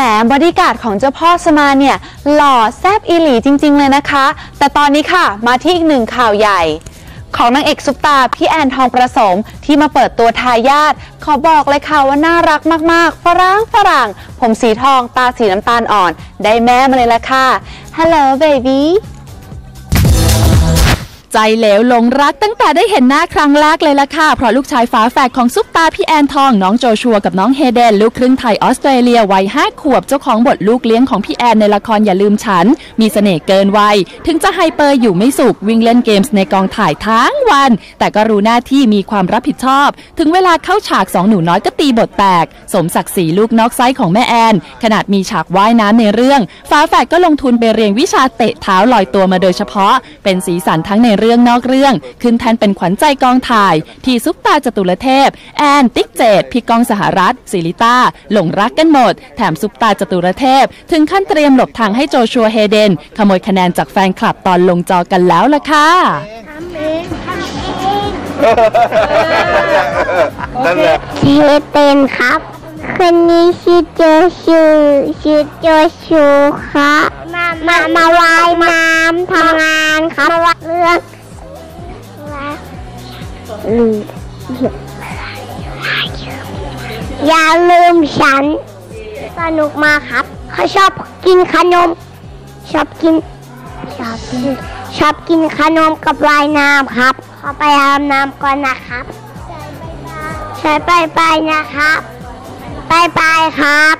แหมบอดี้การ์ดของเจ้าพ่อสมานเนี่ย หล่อแซบอีหลีจริง ๆ เลยนะคะ แต่ตอนนี้ค่ะ มาที่อีกหนึ่งข่าวใหญ่ ของนางเอกซุปตา พี่แอนทองประสมที่มาเปิดตัวทายาทขอบอกเลยค่ะว่าน่ารักมากๆ ฝรั่งฝรั่ง ผมสีทองตาสีน้ำตาลอ่อน ได้แม่มาเลยละค่ะ Hello baby ใจเหลวหลงรักตั้งแต่ได้เห็นหน้าครั้งแรกเลยล่ะค่ะ เพราะลูกชายฝาแฝดของซุปตาพี่แอนทอง น้องโจชัวกับน้องเฮเดน ลูกครึ่งไทยออสเตรเลียวัยห้าขวบเจ้าของบทลูกเลี้ยงของพี่แอนในละครอย่าลืมฉัน มีเสน่ห์เกินวัย ถึงจะไฮเปอร์อยู่ไม่สุขวิ่งเล่นเกมส์ในกองถ่ายทั้งวัน แต่ก็รู้หน้าที่มีความรับผิดชอบ ถึงเวลาเข้าฉากสองหนูน้อยก็ตีบทแตก สมศักดิ์ศรีลูกนอกไซส์ของแม่แอน ขนาดมีฉากว่ายน้ำในเรื่องฝาแฝดก็ลงทุนไปเรียนวิชาเตะเท้าลอยตัวมาโดยเฉพาะ เป็นสีสันทั้งในเรื่องนอกเรื่อง ขึ้นแทนเป็นขวัญใจกองถ่าย ที่ซุปตาจตุรเทพ แอนติ๊กเจดพี่กองสหรัฐศิริต้าหลงรักกันหมด แถมซุปตาจตุรเทพ ถึงขั้นเตรียมหลบทางให้โจชัวเฮเดน ขโมยคะแนนจากแฟนคลับตอนลงจอกันแล้วล่ะค่ะนั่นแหละชื่อเต็นครับคนนี้ชื่อโจชูชื่อโจชูครับมามามาว่ายน้ำทำง อย่าลืมฉัน สนุกมากครับ เขาชอบกินขนม ชอบกิน ชอบกิน ชอบกินขนมกับว่ายน้ำครับขอไปอาบน้ำก่อนนะครับใช้ไปไปนะครับไปไปครับ